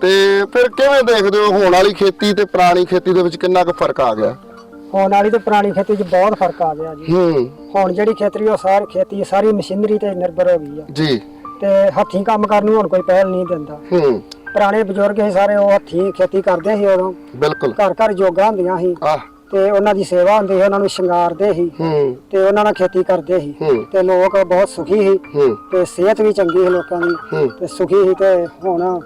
ਤੇ ਫਿਰ ਕਿਵੇਂ ਦੇਖਦੇ ਹੋ ਹੁਣ ਵਾਲੀ ਖੇਤੀ ਤੇ ਪੁਰਾਣੀ ਖੇਤੀ ਦੇ ਵਿੱਚ ਕਿੰਨਾ ਕੁ ਫ਼ਰਕ ਆ ਗਿਆ? ਹੁਣ ਵਾਲੀ ਤੇ ਪੁਰਾਣੀ ਖੇਤੀ 'ਚ ਬਹੁਤ ਫ਼ਰਕ ਆ ਗਿਆ ਜੀ। ਹੂੰ। ਹੁਣ ਜਿਹੜੀ ਖੇਤਰੀ ਉਹ ਸਾਰੀ ਖੇਤੀ ਸਾਰੀ ਮਸ਼ੀਨਰੀ ਤੇ ਨਿਰਭਰ ਹੋ ਗਈ ਆ। ਜੀ। ਤੇ ਹੱਥੀਂ ਕੰਮ ਕਰਨ ਨੂੰ ਹੁਣ ਕੋਈ ਪਹਿਲ ਨਹੀਂ ਦਿੰਦਾ। ਹੂੰ। ਪੁਰਾਣੇ ਬਜ਼ੁਰਗ ਸੀ ਸਾਰੇ ਉਹ ਹੱਥੀਂ ਖੇਤੀ ਕਰਦੇ ਸੀ ਉਦੋਂ। ਬਿਲਕੁਲ। ਘਰ ਘਰ ਜੋਗਾ ਹੁੰਦੀਆਂ ਸੀ। ਆਹ। ਤੇ ਉਹਨਾਂ ਦੀ ਸੇਵਾ ਹੁੰਦੀ ਸੀ ਉਹਨਾਂ ਨੂੰ ਸ਼ਿੰਗਾਰਦੇ ਸੀ। ਹੂੰ। ਤੇ ਉਹਨਾਂ ਨਾਲ ਖੇਤੀ ਕਰਦੇ ਸੀ। ਹੂੰ। ਤੇ ਲੋਕ ਬਹੁਤ ਸੁਖੀ ਸੀ। ਹੂੰ। ਤੇ ਸਿਹਤ ਵੀ ਚੰਗੀ ਸੀ ਲੋਕਾਂ ਦੀ। ਤੇ ਸੁਖੀ ਸੀ ਤੇ ਹੁਣ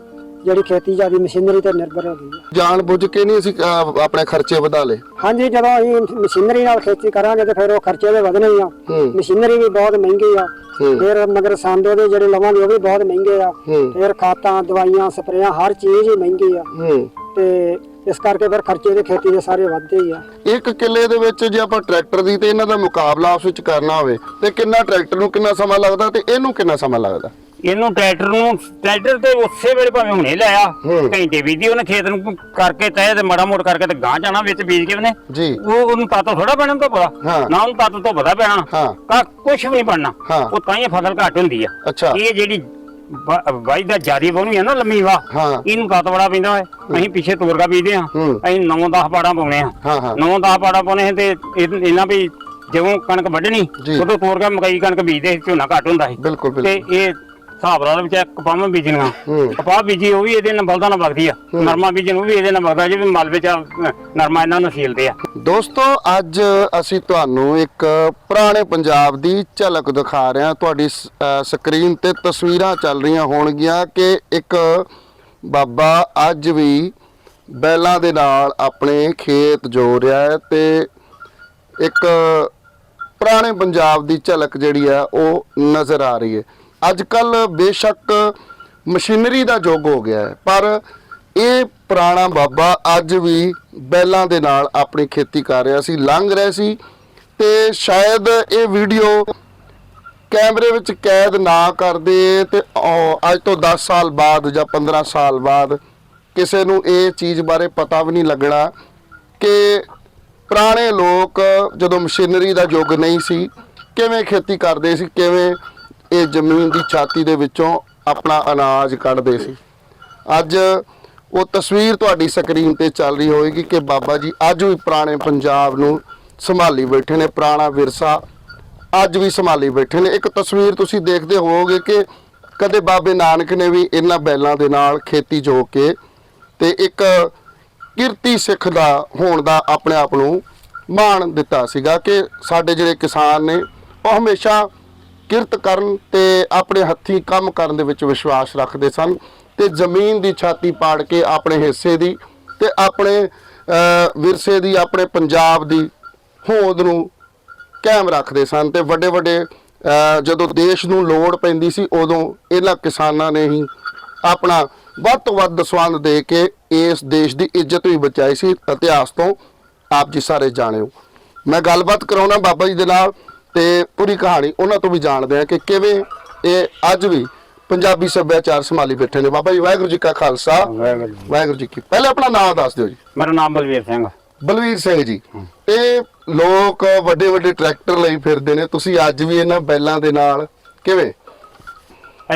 ਜਿਹੜੀ ਖੇਤੀ ਜਿਆਦੀ ਮਸ਼ੀਨਰੀ ਤੇ ਨਿਰਭਰ ਹੋ ਗਈ ਹੈ। ਜਾਣ ਬੁੱਝ ਕੇ ਨਹੀਂ ਅਸੀਂ ਅਹ, ਆਪਣੇ ਖਰਚੇ ਵਧਾ ਲਏ? ਹਾਂਜੀ ਜਦੋਂ ਅਸੀਂ ਮਸ਼ੀਨਰੀ ਨਾਲ ਖੇਤੀ ਕਰਾਂਗੇ ਤੇ ਫਿਰ ਉਹ ਖਰਚੇ ਦੇ ਵਧਣੇ ਹੀ ਆ। ਹੂੰ। ਮਸ਼ੀਨਰੀ ਵੀ ਬਹੁਤ ਮਹਿੰਗੀ ਆ। ਹੂੰ। ਫਿਰ ਮਗਰ ਸੰਦੇ ਦੇ ਜਿਹੜੇ ਲਵਾਂਗੇ ਉਹ ਵੀ ਬਹੁਤ ਮਹਿੰਗੇ ਆ। ਹੂੰ। ਫਿਰ ਖਾਤਾਂ ਦਵਾਈਆਂ ਸਪਰੇਆਂ ਹਰ ਚੀਜ਼ ਹੀ ਮਹਿੰਗੀ ਆ। ਹੂੰ। ਤੇ ਇਸ ਕਰਕੇ ਫਿਰ ਖਰਚੇ ਦੇ ਖੇਤੀ ਦੇ ਸਾਰੇ ਵੱਧਦੇ ਹੀ ਆ। ਇੱਕ ਕਿੱਲੇ ਦੇ ਵਿੱਚ ਜੇ ਆਪਾਂ ਟਰੈਕਟਰ ਦੀ ਤੇ ਇਹਨਾਂ ਦਾ ਮੁਕਾਬਲਾ ਆਪਸ ਵਿੱਚ ਕਰਨਾ ਹੋਵੇ ਤੇ ਕਿੰਨਾ ਟਰੈਕਟਰ ਨੂੰ ਕਿੰਨਾ ਸਮਾਂ ਲੱਗਦਾ ਤੇ ਇਹਨੂੰ ਕਿੰਨਾ ਸਮਾਂ ਲੱਗਦਾ? ਇਹਨੂੰ ਟਰੈਕਟਰ ਨੂੰ ਟਰੈਕਟਰ ਤੇ ਉਸੇ ਵੇਲੇ ਭਾਵੇਂ ਹੁਣੇ ਲਾਇਆ ਹੂੰ। ਘੰਟੇ ਬੀਜੀ ਉਹਨੇ ਖੇਤ ਨੂੰ ਕਰਕੇ ਤੈ ਤੇ ਮੜਾ ਮੋੜ ਕਰਕੇ ਤੇ ਗਾਂ ਜਾਣਾ ਵਿੱਚ ਬੀਜ ਕੇ ਉਹਨੇ। ਜੀ। ਉਹ ਉਹਨੂੰ ਤਾਤੋਂ ਥੋੜਾ ਪੈਣਾ ਤੋਂ ਹਾਂ। ਪਤਾ ਨਾ ਉਹਨੂੰ ਤਾਤੋਂ ਤੋਂ ਪਤਾ ਪੈਣਾ। ਹਾਂ। ਕਾ ਕੁਝ ਵੀ ਨਹੀਂ ਬਣਨਾ। ਹਾਂ। ਉਹ ਤਾਂ ਹੀ ਫਸਲ ਘੱਟ ਹੁੰਦੀ ਆ। ਅੱਛਾ। ਇਹ ਜਿਹੜੀ ਵਾਈ ਦਾ ਜਾਰੀ ਬਣੂ ਹੈ ਨਾ ਲੰਮੀ ਵਾ ਹਾਂ। ਇਹਨੂੰ ਤਾਤ ਬੜਾ ਪੈਂਦਾ ਹੈ। ਅਸੀਂ ਪਿੱਛੇ ਤੋਰਗਾ ਬੀਜਦੇ ਆ। ਹੂੰ। ਅਸੀਂ 9-10 ਪਾੜਾ ਪਾਉਣੇ ਆ। ਹਾਂ ਹਾਂ। 9-10 ਪਾੜਾ ਪਾਉਣੇ ਤੇ ਇਹ- ਇਹਨਾਂ ਵੀ ਜਦੋਂ ਕਣਕ ਵੱਢਣੀ ਜੀ। ਉਦੋਂ ਤੋਰਗਾ ਮਕਈ ਕਣਕ ਬੀਜਦੇ ਸੀ ਝੋਨਾ ਘੱਟ ਹੁੰਦਾ ਸੀ। ਬਿਲਕੁਲ ਤੇ ਇਹ ਹਿਸਾਬ ਨਾਲ ਵਿੱਚ ਕਪਾਹਾਂ ਬੀਜਣੀਆਂ। ਹੂੰ। ਕਪਾਹ ਬੀਜੀ ਉਹ ਵੀ ਇਹਦੇ ਨਾਲ ਬਲਦਾਂ ਨਾਲ ਵਗਦੀ ਆ। ਨਰਮਾ ਬੀਜਣ ਉਹ ਵੀ ਇਹਦੇ ਨਾਲ ਵਗਦਾ ਜਿਵੇਂ ਮਲ ਵਿੱਚ ਆ, ਅਹ, ਨਰਮਾ ਇਹਨਾਂ ਨੂੰ ਸੀਲਦੇ ਆ। ਦੋਸਤੋ ਅੱਜ ਅਸੀਂ ਤੁਹਾਨੂੰ ਇੱਕ ਪੁਰਾਣੇ ਪੰਜਾਬ ਦੀ ਝਲਕ ਦਿਖਾ ਰਹੇ ਹਾਂ। ਤੁਹਾਡੀ ਸ- ਅਹ ਸਕਰੀਨ ਤੇ ਤਸਵੀਰਾਂ ਚੱਲ ਰਹੀਆਂ ਹੋਣਗੀਆਂ ਕਿ ਇੱਕ ਬਾਬਾ ਅੱਜ ਵੀ ਬੈਲਾਂ ਦੇ ਨਾਲ ਆਪਣੇ ਖੇਤ ਜੋ ਰਿਹਾ ਹੈ ਤੇ ਇੱਕ ਪੁਰਾਣੇ ਪੰਜਾਬ ਦੀ ਝਲਕ ਜਿਹੜੀ ਆ ਉਹ ਨਜ਼ਰ ਆ ਰਹੀ ਹੈ। ਅੱਜ ਕੱਲ ਬੇਸ਼ੱਕ ਮਸ਼ੀਨਰੀ ਦਾ ਯੁੱਗ ਹੋ ਗਿਆ ਹੈ, ਪਰ ਇਹ ਪੁਰਾਣਾ ਬਾਬਾ ਅੱਜ ਵੀ ਬੈਲਾਂ ਦੇ ਨਾਲ ਆਪਣੀ ਖੇਤੀ ਕਰ ਰਿਹਾ ਸੀ, ਲੰਘ ਰਿਹਾ ਸੀ ਤੇ ਸ਼ਾਇਦ ਇਹ ਵੀਡੀਓ ਕੈਮਰੇ ਵਿੱਚ ਕੈਦ ਨਾ ਕਰਦੇ ਤੇ ਅੱਜ ਤੋਂ 10 ਸਾਲ ਬਾਅਦ ਜਾਂ 15 ਸਾਲ ਬਾਅਦ ਕਿਸੇ ਨੂੰ ਇਹ ਚੀਜ਼ ਬਾਰੇ ਪਤਾ ਵੀ ਨਹੀਂ ਲੱਗਣਾ ਕਿ ਪੁਰਾਣੇ ਲੋਕ ਜਦੋਂ ਮਸ਼ੀਨਰੀ ਦਾ ਯੁੱਗ ਨਹੀਂ ਸੀ, ਕਿਵੇਂ ਖੇਤੀ ਕਰਦੇ ਸੀ, ਕਿਵੇਂ ਇਹ ਜ਼ਮੀਨ ਦੀ ਛਾਤੀ ਦੇ ਵਿੱਚੋਂ ਆਪਣਾ ਅਨਾਜ ਕੱਢਦੇ ਸੀ। ਅੱਜ ਉਹ ਤਸਵੀਰ ਤੁਹਾਡੀ ਸਕਰੀਨ ਤੇ ਚੱਲ ਰਹੀ ਹੋਏਗੀ ਕਿ ਬਾਬਾ ਜੀ ਅੱਜ ਵੀ ਪੁਰਾਣੇ ਪੰਜਾਬ ਨੂੰ ਸੰਭਾਲੀ ਬੈਠੇ ਨੇ, ਪੁਰਾਣਾ ਵਿਰਸਾ ਅੱਜ ਵੀ ਸੰਭਾਲੀ ਬੈਠੇ ਨੇ। ਇੱਕ ਤਸਵੀਰ ਤੁਸੀਂ ਦੇਖਦੇ ਹੋਵੋਗੇ ਕਿ ਕਦੇ ਬਾਬੇ ਨਾਨਕ ਨੇ ਵੀ ਇਹਨਾਂ ਬੈਲਾਂ ਦੇ ਨਾਲ ਖੇਤੀ ਜੋ ਕੇ ਤੇ ਇੱਕ ਕਿਰਤੀ ਸਿੱਖ ਦਾ ਹੋਣ ਦਾ ਆਪਣੇ ਆਪ ਨੂੰ ਮਾਣ ਦਿੱਤਾ ਸੀਗਾ ਕਿ ਸਾਡੇ ਜਿਹੜੇ ਕਿਸਾਨ ਨੇ, ਉਹ ਹਮੇਸ਼ਾ ਕਿਰਤ ਕਰਨ ਤੇ ਆਪਣੇ ਹੱਥੀਂ ਕੰਮ ਕਰਨ ਦੇ ਵਿੱਚ ਵਿਸ਼ਵਾਸ ਰੱਖਦੇ ਸਨ ਤੇ ਜ਼ਮੀਨ ਦੀ ਛਾਤੀ ਪਾੜ ਕੇ ਆਪਣੇ ਹਿੱਸੇ ਦੀ ਤੇ ਆਪਣੇ ਵਿਰਸੇ ਦੀ, ਆਪਣੇ ਪੰਜਾਬ ਦੀ ਹੋਂਦ ਨੂੰ ਕਾਇਮ ਰੱਖਦੇ ਸਨ ਤੇ ਵੱਡੇ ਵੱਡੇ ਜਦੋਂ ਦੇਸ਼ ਨੂੰ ਲੋੜ ਪੈਂਦੀ ਸੀ ਉਦੋਂ ਇਹਨਾਂ ਕਿਸਾਨਾਂ ਨੇ ਹੀ ਆਪਣਾ ਵੱਧ ਤੋਂ ਵੱਧ ਦਸਵੰਧ ਦੇ ਕੇ ਇਸ ਦੇਸ਼ ਦੀ ਇੱਜ਼ਤ ਵੀ ਬਚਾਈ ਸੀ। ਇਤਿਹਾਸ ਤੋਂ ਆਪ ਜੀ ਸਾਰੇ ਜਾਣਿਓ। ਮੈਂ ਗੱਲਬਾਤ ਕਰਾਉਣਾ ਬਾਬਾ ਜੀ ਦੇ ਨਾਲ ਤੇ ਪੂਰੀ ਕਹਾਣੀ ਉਹਨਾਂ ਤੋਂ ਵੀ ਜਾਣਦੇ ਆ ਕਿ ਕਿਵੇਂ ਇਹ ਅੱਜ ਵੀ ਪੰਜਾਬੀ ਸੱਭਿਆਚਾਰ ਸੰਭਾਲੀ ਬੈਠੇ ਨੇ। ਬਾਬਾ ਜੀ ਵਾਹਿਗੁਰੂ ਜੀ ਕਾ ਖਾਲਸਾ। ਵਾਹਿਗੁਰੂ ਜੀ ਕੀ ਪਹਿਲੇ ਆਪਣਾ ਨਾਮ ਦੱਸ ਦਿਓ ਜੀ। ਮੇਰਾ ਨਾਮ ਬਲਵੀਰ ਸਿੰਘ ਬਲਵੀਰ ਸਿੰਘ ਜੀ। ਇਹ ਲੋਕ ਵੱਡੇ ਵੱਡੇ ਟਰੈਕਟਰ ਲਈ ਫਿਰਦੇ ਨੇ। ਤੁਸੀਂ ਅੱਜ ਵੀ ਇਹਨਾਂ ਬੈਲਾਂ ਦੇ ਨਾਲ ਕਿਵੇਂ?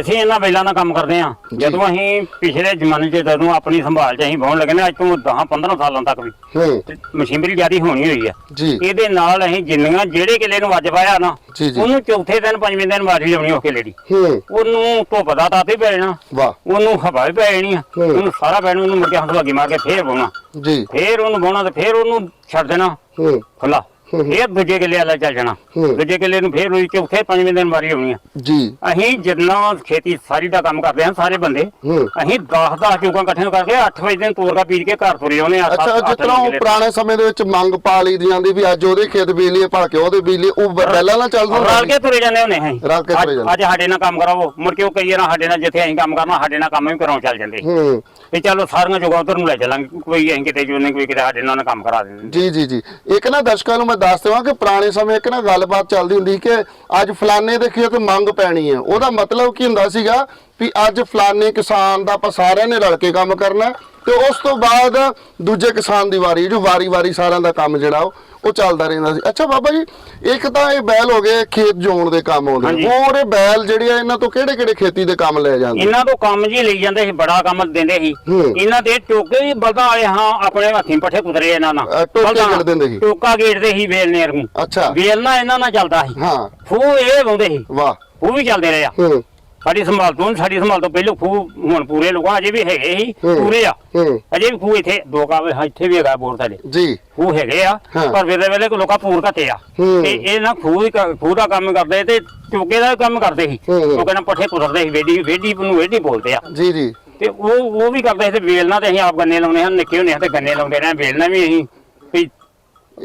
ਅਸੀਂ ਇਹਨਾਂ ਬੈਲਾਂ ਦਾ ਕੰਮ ਕਰਦੇ ਆ ਜਦੋਂ ਅਸੀਂ ਪਿਛਲੇ ਜ਼ਮਾਨੇ 'ਚ ਜਦੋਂ ਆਪਣੀ ਸੰਭਾਲ 'ਚ ਅਸੀਂ ਵਾਹੁਣ ਲੱਗੇ ਨਾ ਅੱਜ ਤੋਂ 10 15 ਸਾਲਾਂ ਤੱਕ ਵੀ। ਹੂੰ। ਤੇ ਮਸ਼ੀਨਰੀ ਜਿਆਦੀ ਹੋਣੀ ਹੋਈ ਆ। ਜੀ। ਇਹਦੇ ਨਾਲ ਅਸੀਂ ਜਿੰਨੀਆਂ ਜਿਹੜੇ ਕਿਲੇ ਨੂੰ ਵੱਜ ਪਾਇਆ ਨਾ ਜੀ, ਜੀ। ਉਹਨੂੰ ਚੌਥੇ ਦਿਨ ਪੰਜਵੇਂ ਦਿਨ ਵਾਰੀ ਲਾਉਣੀ ਉਹ ਕਿਲੇ ਦੀ। ਹੂੰ। ਉਹਨੂੰ ਧੁੱਪ ਦਾ ਤਾਤੇ ਪੈ ਜਾਣਾ। ਵਾਹ। ਉਹਨੂੰ ਹਵਾ ਵੀ ਪੈ ਜਾਣੀ ਆ। ਹੂੰ। ਉਹਨੂੰ ਸਾਰਾ ਪੈਣ ਉਹਨੂੰ ਮੁੜ ਕੇ ਹੱਥ ਲੱਗੀ ਮਾਰ ਕੇ ਫੇਰ ਪਾਉਣਾ ਜੀ। ਫੇਰ ਉਹਨੂੰ ਪਾਉਣਾ ਤੇ ਫੇਰ ਉਹਨੂੰ ਛੱਡ ਦੇਣਾ। ਹੂੰ। ਖੁੱਲਾ ਹੂੰ। ਫੇਰ ਦੂਜੇ ਕਿਲੇ ਵਾਲਾ ਚੱਲ ਜਾਣਾ। ਹੂੰ। ਦੂਜੇ ਕਿਲੇ ਨੂੰ ਫੇਰ ਉਹਦੀ ਚੌਥੇ ਪੰਜਵੇਂ ਦਿਨ ਵਾਰੀ ਆਉਣੀ ਆ। ਜੀ। ਅਸੀਂ ਜਿੰਨਾ ਖੇਤੀ ਸਾਰੀ ਦਾ ਕੰਮ ਕਰਦੇ ਹਾਂ ਸਾਰੇ ਬੰਦੇ। ਹੂੰ। ਅਸੀਂ 10 10 ਚੂਕਾਂ ਇਕੱਠੀਆਂ ਕਰਕੇ 8 ਵਜੇ ਦਿਨ ਤੋਰ ਕੇ ਪੀੜ ਕੇ ਘਰ ਤੁਰੇ ਆਉਨੇ ਆ ਅੱਛਾ ਜਿਸ ਤਰ੍ਹਾਂ ਉਹ ਪੁਰਾਣੇ ਸਮੇਂ ਦੇ ਵਿੱਚ ਮੰਗ ਪਾ ਲਈ ਦੀ ਜਾਂਦੀ ਵੀ ਅੱਜ ਉਹਦੇ ਖੇਤ ਬਿਜਲੀ ਹੈ ਭਲਕੇ ਉਹਦੇ ਬਿਜਲੀ ਉਹ ਬੈਲਾਂ ਨਾਲ ਚੱਲਦਾ ਰਲ ਕੇ ਤੁਰੇ ਜਾਂਦੇ ਹੁੰਦੇ ਅਸੀਂ। ਰਲ ਕੇ ਤੁਰੇ ਅੱਜ- ਜਾਂਦੇ। ਅੱਜ ਸਾਡੇ ਨਾਲ ਕੰਮ ਕਰਾਓ ਮੁੜ ਕੇ ਉਹ ਕਈ ਵਾਰ ਸਾਡੇ ਨਾਲ ਜਿੱਥੇ ਅਸੀਂ ਕੰਮ ਕਰਨਾ ਸਾਡੇ ਨਾਲ ਕੰਮ ਵੀ ਕਰਾਉਣ ਚੱਲ ਜਾਂਦੇ। ਹੂੰ। ਤੇ ਚਲੋ ਸਾਰੀਆਂ ਜਗ੍ਹਾ ਉਧਰ ਨੂੰ ਲੈ ਚੱਲਾਂਗੇ ਕੋਈ ਅਸੀਂ ਕਿਤੇ ਜੋ ਨਹੀਂ ਕੋਈ ਕਿਤੇ ਸਾਡੇ ਨਾਲ ਕੰਮ ਕਰਾ ਦਿੰਦੇ। ਜੀ ਜੀ ਜੀ। ਇੱਕ ਨਾ ਦਰਸ਼ਕਾਂ ਨੂੰ ਮੈਂ ਦੱਸ ਦੇਵਾਂ ਕਿ ਪੁਰਾਣੇ ਸਮੇਂ ਇੱਕ ਨਾ ਗੱਲਬਾਤ ਚੱਲਦੀ ਹੁੰਦੀ ਸੀ ਕਿ ਅੱਜ ਫਲਾਣੇ ਦੇ ਖੇਤ ਮੰਗ ਪੈਣੀ ਹੈ। ਉਹਦਾ ਮਤਲਬ ਕੀ ਹੁੰਦਾ ਸੀਗਾ ਵੀ ਅੱਜ ਫਲਾਣੇ ਕਿਸਾਨ ਦਾ ਆਪਾਂ ਸਾਰਿਆਂ ਨੇ ਰਲ ਕੇ ਕੰਮ ਕਰਨਾ ਤੇ ਉਸ ਤੋਂ ਬਾਅਦ ਦੂਜੇ ਕਿਸਾਨ ਦੀ ਵਾਰੀ ਜੋ ਵਾਰੀ-ਵਾਰੀ ਸਾਰਿਆਂ ਦਾ ਕੰਮ ਜਿਹੜਾ ਉਹ ਉਹ ਚੱਲਦਾ ਰਹਿੰਦਾ ਸੀ। ਅੱਛਾ ਬਾਬਾ ਜੀ ਇੱਕ ਤਾਂ ਇਹ ਬੈਲ ਹੋ ਗਏ ਖੇਤ ਜੋਣ ਦੇ ਕੰਮ ਆਉਂਦੇ। ਹੋਰ ਇਹ ਬੈਲ ਜਿਹੜੇ ਆ ਇਹਨਾਂ ਤੋਂ ਕਿਹੜੇ-ਕਿਹੜੇ ਖੇਤੀ ਦੇ ਕੰਮ ਲੈ ਜਾਂਦੇ? ਇਹਨਾਂ ਤੋਂ ਕੰਮ ਜੀ ਲਈ ਜਾਂਦੇ ਸੀ ਬੜਾ ਕੰਮ ਦਿੰਦੇ ਸੀ। ਇਹਨਾਂ ਦੇ ਟੋਕੇ ਵੀ ਬਲਦਾਂ ਵਾਲੇ ਹਾਂ ਆਪਣੇ ਹੱਥੀਂ ਪੱਠੇ ਕੁਤਰੇ ਇਹਨਾਂ ਨਾਲ। ਟੋਕੇ। ਗੇੜ ਦਿੰਦੇ ਸੀ। ਟੋਕਾ ਗੇੜਦੇ ਸੀ ਵੇਲ ਨੇਰ ਨੂੰ। ਅੱਛਾ। ਵੇਲ ਨਾਲ ਇਹਨਾਂ ਨਾਲ ਚੱਲਦਾ ਸੀ। ਹਾਂ। ਖੂਹ ਇਹ ਲਾਉਂਦੇ ਸੀ। ਵਾਹ। ਉਹ ਵੀ ਚੱਲਦੇ ਰਹੇ ਆ। ਹੂੰ। ਸਾਡੀ ਸੰਭਾਲ ਤੋਂ ਸਾਡੀ ਸੰਭਾਲ ਤੋਂ ਪਹਿਲਾਂ ਖੂਹ ਹੁਣ ਪੂਰੇ ਲੋਕਾਂ ਅਜੇ ਵੀ ਹੈਗੇ ਸੀ ਹੂੰ। ਪੂਰੇ ਆ ਹੂੰ ਅਜੇ ਵੀ ਖੂਹ ਇੱਥੇ ਦੋ ਕਾਵੇ ਇੱਥੇ ਵੀ ਹੈਗਾ ਬੋਰ ਸਾਡੇ ਜੀ ਖੂਹ ਹੈਗੇ ਆ ਹਾਂ। ਪਰ ਵੇਲੇ ਵੇਲੇ ਕੋ ਲੋਕਾਂ ਪੂਰ ਘੱਟੇ ਆ ਹੂੰ। ਤੇ ਇਹ ਨਾ ਖੂਹ ਹੀ ਕ- ਖੂਹ ਦਾ ਕੰਮ ਕਰਦੇ ਤੇ ਚੁੱਕੇ ਦਾ ਵੀ ਕੰਮ ਕਰਦੇ ਸੀ ਹੂੰ, ਹੂੰ। ਚੁੱਕੇ ਨਾਲ ਪੱਠੇ ਕੁਤਰਦੇ ਸੀ ਵੇਡੀ ਵੇਡੀ ਨੂੰ ਵੇਡੀ ਬੋਲਦੇ ਆ ਜੀ ਜੀ ਤੇ ਉਹ ਉਹ ਵੀ ਕਰਦੇ ਸੀ ਤੇ ਵੇਲ ਨਾਲ ਤੇ ਅਸੀਂ ਆਪ ਗੰਨੇ ਲਾਉਣੇ ਹਨ ਨਿੱਕੇ ਹੁੰਦੇ ਆ ਤੇ ਗੰਨੇ ਲਾਉਂਦੇ ਰਹੇ ਵੇਲ ਨਾਲ ਵੀ ਅਸੀਂ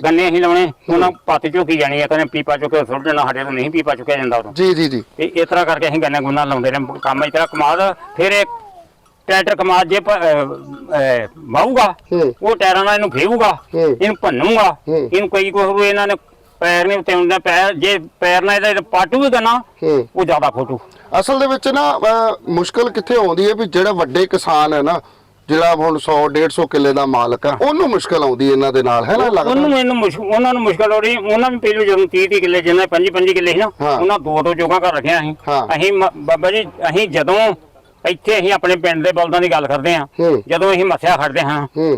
ਗੰਨੇ ਅਸੀਂ ਲਾਉਣੇ ਉਹਨਾਂ ਪੱਤ ਝੋਕੀ ਜਾਣੀ ਆ ਕਹਿੰਦੇ ਪੀਪਾ ਚੁੱਕ ਸੁੱਟ ਦੇਣਾ ਸਾਡੇ ਤੋਂ ਨਹੀਂ ਪੀਪਾ ਚੁੱਕਿਆ ਜਾਂਦਾ ਉਦੋਂ ਜੀ ਜੀ ਜੀ ਤੇ ਇਸ ਤਰ੍ਹਾਂ ਕਰਕੇ ਅਸੀਂ ਗੰਨਾ ਗੁੰਨਾ ਲਾਉਂਦੇ ਰਹੇ ਕੰਮ ਇਸ ਤਰ੍ਹਾਂ ਕਮਾਦ ਫਿਰ ਇਹ ਟਰੈਕਟਰ ਕਮਾਦ ਜੇ ਵਾਹੂਗਾ। ਉਹ ਟਾਇਰਾਂ ਨਾਲ ਇਹਨੂੰ ਫੇਊਗਾ ਹੂੰ। ਇਹਨੂੰ ਭੰਨੂਗਾ। ਇਹਨੂੰ ਕਈ ਕੁਛ ਇਹਨਾਂ ਨੇ ਪੈਰ ਨੇ ਉੱਤੇ ਹੁੰਦਾ ਪੈਰ ਜੇ ਪੈਰ ਨਾਲ ਇਹਦਾ ਪਾਟੂ ਕਰਨਾ ਹੂੰ ਉਹ ਜ਼ਿਆਦਾ ਫੋਟੂ ਅਸਲ ਦੇ ਵਿੱਚ ਨਾ ਮੁਸ਼ਕਲ ਕਿੱਥੇ ਆਉਂਦੀ ਹੈ ਵੀ ਜਿਹੜਾ ਵੱਡੇ ਕਿਸਾਨ ਹੈ ਨਾ ਜਿਹੜਾ ਹੁਣ 100 150 ਕਿੱਲੇ ਦਾ ਮਾਲਕ ਹੈ ਉਹਨੂੰ ਮੁਸ਼ਕਲ ਆਉਂਦੀ ਇਹਨਾਂ ਦੇ ਨਾਲ ਹੈ ਨਾ ਲੱਗਦਾ ਉਹਨੂੰ ਇਹਨੂੰ ਮੁਸ਼ਕਲ ਉਹਨਾਂ ਨੂੰ ਮੁਸ਼ਕਲ ਹੋ ਰਹੀ ਉਹਨਾਂ ਵੀ ਪਹਿਲੋਂ ਜਦੋਂ 30 30 ਕਿੱਲੇ ਜਿੰਨੇ 25 25 ਕਿੱਲੇ ਸੀ ਨਾ ਹਾਂ। ਉਹਨਾਂ ਦੋ ਦੋ ਜੋਗਾ ਕਰ ਰੱਖਿਆ ਅਸੀਂ ਹਾਂ। ਅਸੀਂ ਮ- ਬਾਬਾ ਜੀ ਅਸੀਂ ਜਦੋਂ ਇੱਥੇ ਅਸੀਂ ਆਪਣੇ ਪਿੰਡ ਦੇ ਬਲਦਾਂ ਦੀ ਗੱਲ ਕਰਦੇ ਹਾਂ ਹੂੰ। ਜਦੋਂ ਅਸੀਂ ਮੱਸਿਆ ਖੜਦੇ ਹਾਂ ਹੂੰ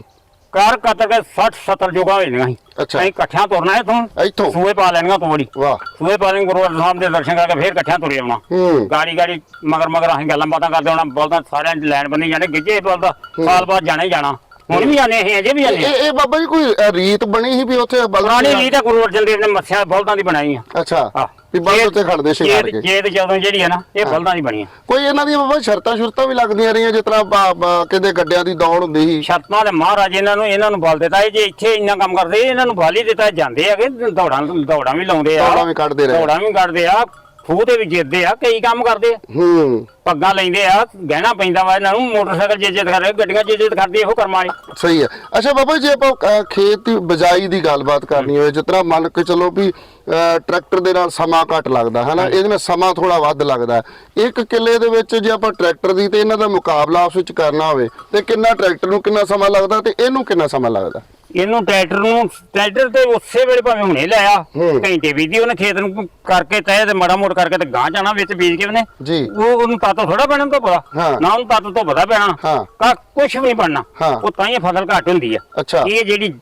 ਕਾਰ ਕੱਤ ਕੇ 60 70 ਜੋਗਾ ਹੋ ਜਾਂਦੀਆਂ ਸੀ। ਅੱਛਾ। ਅਸੀਂ ਇਕੱਠਿਆਂ ਤੁਰਨਾ ਇਥੋਂ। ਇੱਥੋਂ? ਸੂਏ ਪਾ ਲੈਣੀਆਂ ਤੋੜੀ ਵਾਹ। ਸੂਏ ਪਾ ਲੈਣ ਗੁਰੂ ਗ੍ਰੰਥ ਸਾਹਿਬ ਦੇ ਦਰਸ਼ਨ ਕਰਕੇ ਫੇਰ ਇਕੱਠਿਆਂ ਤੁਰੇ ਆਉਣਾ। ਹੂੰ। ਗਾੜੀ ਗਾੜੀ ਮਗਰ ਮਗਰ ਅਸੀਂ ਗੱਲਾਂ ਬਾਤਾਂ ਕਰਦੇ ਹੋਣਾ ਬਲਦਾਂ ਸਾਰਿਆਂ ਦੀ ਲਾਈਨ ਬੰਨੀ ਜਾਣੇ ਗਿੱਜੇ ਬਲਦਾ। ਸਾਲ ਬਾਅਦ ਜਾਣਾ ਹੀ ਜਾਣਾ। ਹੁਣ ਵੀ ਜਾਣੇ ਅਸੀਂ ਅਜੇ ਵੀ ਇਹ ਜਾਣੇ ਇਹ ਬਾਬਾ ਜੀ ਕੋਈ ਰੀਤ ਬਣੀ ਸੀ ਵੀ ਉੱਥੇ ਬਲਦ ਪੁਰਾਣੀ ਰੀਤ ਤਾਂ ਗੁਰੂ ਅਰਜਨ ਦੇਵ ਨੇ ਮੱਸਿਆ ਬਲਦਾਂ ਦੀ ਬਣਾਈ ਆ। ਅੱਛਾ। ਵੀ ਬਲਦ ਉੱਤੇ ਖੜਦੇ ਸੀ ਜੇਦ ਕੇ। ਜੇਦ ਜਦੋਂ ਜਿਹੜੀ ਹੈ ਨਾ ਇਹ ਬਲਦਾਂ ਦੀ ਬਣੀ ਆ। ਕੋਈ ਇਹਨਾਂ ਦੀਆਂ ਬਾਬਾ ਸ਼ਰਤਾਂ ਸ਼ੁਰਤਾਂ ਵੀ ਲੱਗਦੀਆਂ ਰਹੀਆਂ ਜਿਸ ਤਰ੍ਹਾਂ ਬਾ- ਬਾ- ਕਹਿੰਦੇ ਗੱਡਿਆਂ ਦੀ ਦੌੜ ਹੁੰਦੀ ਸੀ। ਸ਼ਰਤਾਂ ਦੇ ਮਹਾਰਾਜ ਇਹਨਾਂ ਨੂੰ ਇਹਨਾਂ ਨੂੰ ਬਲ ਦਿੱਤਾ ਇਹ ਜੇ ਇੱਥੇ ਇੰਨਾ ਕੰਮ ਕਰਦੇ ਇਹਨਾਂ ਨੂੰ ਬਲ ਹੀ ਦਿੱਤਾ ਜਾਂਦੇ ਹੈਗੇ ਦੌੜਾਂ ਦੌੜਾਂ ਵੀ ਲਾਉਂਦੇ ਆ। ਦੌੜਾਂ ਵੀ ਕੱਢਦੇ ਰਹੇ। ਦੌੜਾਂ ਵੀ ਕੱਢਦੇ ਆ। ਖੂਹ ਤੇ ਵੀ ਜਿੱਤਦੇ ਆ ਕਈ ਕੰਮ ਕਰਦੇ ਆ। ਹੂੰ। ਪੱਗਾਂ ਲੈਂਦੇ ਆ ਗਹਿਣਾ ਪੈਂਦਾ ਵਾ ਇਹਨਾਂ ਨੂੰ ਮੋਟਰਸਾਈਕਲ ਜੇ ਜਿੱਤ ਕਰਦੇ ਗੱਡੀਆਂ ਜੇ ਜਿੱਤ ਕਰਦੇ ਇਹੋ ਕਰਮਾਂ ਵਾਲੀ। ਸਹੀ ਹੈ ਅੱਛਾ ਬਾਬਾ ਜੀ ਆਪਾਂ ਅਹ, ਖੇਤ ਦੀ ਬਜਾਈ ਦੀ ਗੱਲਬਾਤ ਕਰਨੀ ਹੋਵੇ ਜਿਸ ਤਰ੍ਹਾਂ ਮੰਨ ਕੇ ਚੱਲੋ ਵੀ ਅਹ, ਟਰੈਕਟਰ ਦੇ ਨਾਲ ਸਮਾਂ ਘੱਟ ਲੱਗਦਾ ਹੈ ਨਾ ਇਹਦੇ ਨਾਲ ਸਮਾਂ ਥੋੜਾ ਵੱਧ ਲੱਗਦਾ। ਹੈ। ਇੱਕ ਕਿੱਲੇ ਦੇ ਵਿੱਚ ਜੇ ਆਪਾਂ ਟਰੈਕਟਰ ਦੀ ਤੇ ਇਹਨਾਂ ਦਾ ਮੁਕਾਬਲਾ ਆਪਸ ਵਿੱਚ ਕਰਨਾ ਹੋਵੇ ਤੇ ਕਿੰਨਾ ਟਰੈਕਟਰ ਨੂੰ ਕਿੰਨਾ ਸਮਾਂ ਲੱਗਦਾ ਤੇ ਇਹਨੂੰ ਕਿੰਨਾ ਸਮਾਂ ਲੱਗਦਾ? ਇਹਨੂੰ ਟਰੈਕਟਰ ਨੂੰ ਟਰੈਕਟਰ ਤੇ ਉਸੇ ਵੇਲੇ ਭਾਵੇਂ ਹੁਣੇ ਲਾਇਆ ਹੂੰ। ਘੰਟੇ ਬੀਜੀ ਉਹਨੇ ਖੇਤ ਨੂੰ ਕਰਕੇ ਤੈ ਤੇ ਮੜਾ ਮੋੜ ਕਰਕੇ ਤੇ ਗਾਂ ਜਾਣਾ ਵਿੱਚ ਬੀਜ ਕੇ ਉਹਨੇ ਜੀ ਉਹ ਉਹਨੂੰ ਤੱਤ ਥੋੜਾ ਪੈਣਾ ਤੋਂ ਪਤਾ ਹਾਂ। ਨਾ ਉਹਨੂੰ ਤੱਤ ਤੋਂ ਪਤਾ ਪੈਣਾ ਹਾਂ। ਕਾ ਕੁਝ ਵੀ ਨਹੀਂ ਬਣਨਾ ਹਾਂ। ਉਹ ਤਾਂ ਹੀ ਫਸਲ ਘੱਟ ਹੁੰਦੀ ਆ ਅੱਛਾ। ਇਹ ਜਿਹੜੀ